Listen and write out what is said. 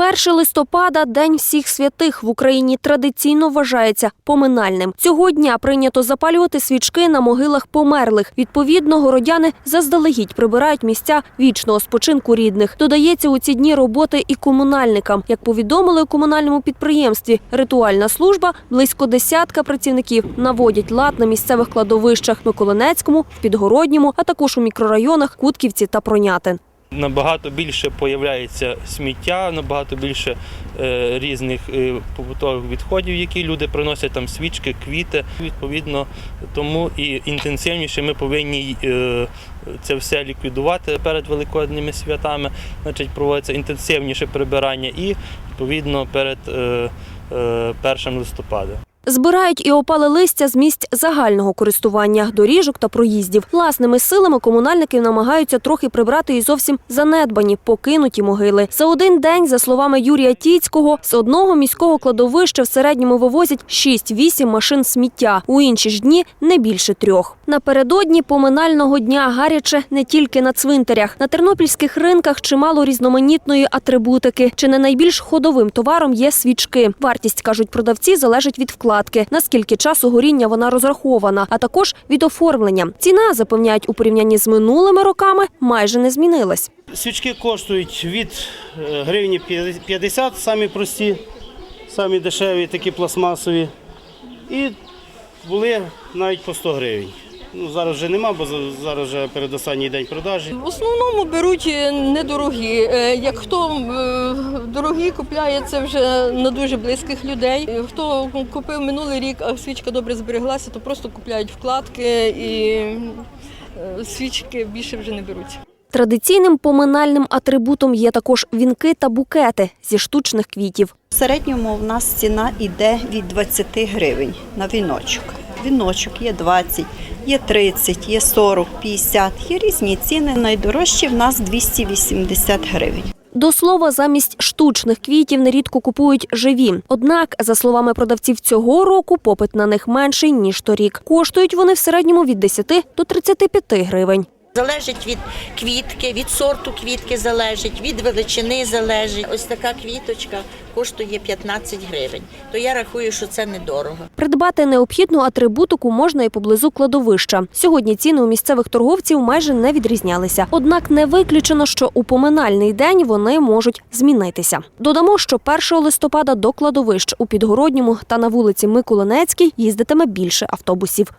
1 листопада, День всіх святих в Україні традиційно вважається поминальним. Цього дня прийнято запалювати свічки на могилах померлих. Відповідно, городяни заздалегідь прибирають місця вічного спочинку рідних. Додається у ці дні роботи і комунальникам. Як повідомили у комунальному підприємстві, ритуальна служба близько десятка працівників наводять лад на місцевих кладовищах Миколинецькому, в Підгородньому, а також у мікрорайонах Кутківці та Пронятин. Набагато більше появляється сміття, набагато більше е, різних е, побутових відходів, які люди приносять там свічки, квіти. Відповідно, тому і інтенсивніше ми повинні е, це все ліквідувати перед великодніми святами. Значить, проводиться інтенсивніше прибирання і відповідно перед е, е, 1 листопада. Збирають і опали листя з місць загального користування, доріжок та проїздів. Власними силами комунальники намагаються трохи прибрати і зовсім занедбані, покинуті могили. За один день, за словами Юрія Тіцького, з одного міського кладовища в середньому вивозять 6-8 машин сміття. У інші ж дні не більше трьох. Напередодні поминального дня гаряче не тільки на цвинтарях. На тернопільських ринках чимало різноманітної атрибутики. Чи не найбільш ходовим товаром є свічки. Вартість, кажуть продавці, залежить від вкладки, наскільки часу горіння вона розрахована, а також від оформлення. Ціна, запевняють у порівнянні з минулими роками, майже не змінилась. Свічки коштують від е, гривні 50, самі прості, самі дешеві, такі пластмасові. І були навіть по 100 гривень. Ну, зараз вже нема, бо зараз вже передостанній день продажі. В основному беруть е, недорогі. Е, Як хто е, дорогі купляє, це вже на дуже близьких людей. Хто купив минулий рік, а свічка добре збереглася, то просто купляють вкладки і свічки більше вже не беруть. Традиційним поминальним атрибутом є також вінки та букети зі штучних квітів. В середньому в нас ціна йде від 20 гривень на віночок. Віночок є 20, є 30, є 40, 50, є різні ціни. Найдорожчі в нас 280 гривень. До слова, замість штучних квітів нерідко купують живі. Однак, за словами продавців цього року, попит на них менший ніж торік. Коштують вони в середньому від 10 до 35 гривень. Залежить від квітки, від сорту квітки залежить, від величини залежить. Ось така квіточка коштує 15 гривень. То я рахую, що це недорого. Придбати необхідну атрибутику можна і поблизу кладовища. Сьогодні ціни у місцевих торговців майже не відрізнялися. Однак не виключено, що у поминальний день вони можуть змінитися. Додамо, що 1 листопада до кладовищ у Підгородньому та на вулиці Миколинецькій їздитиме більше автобусів.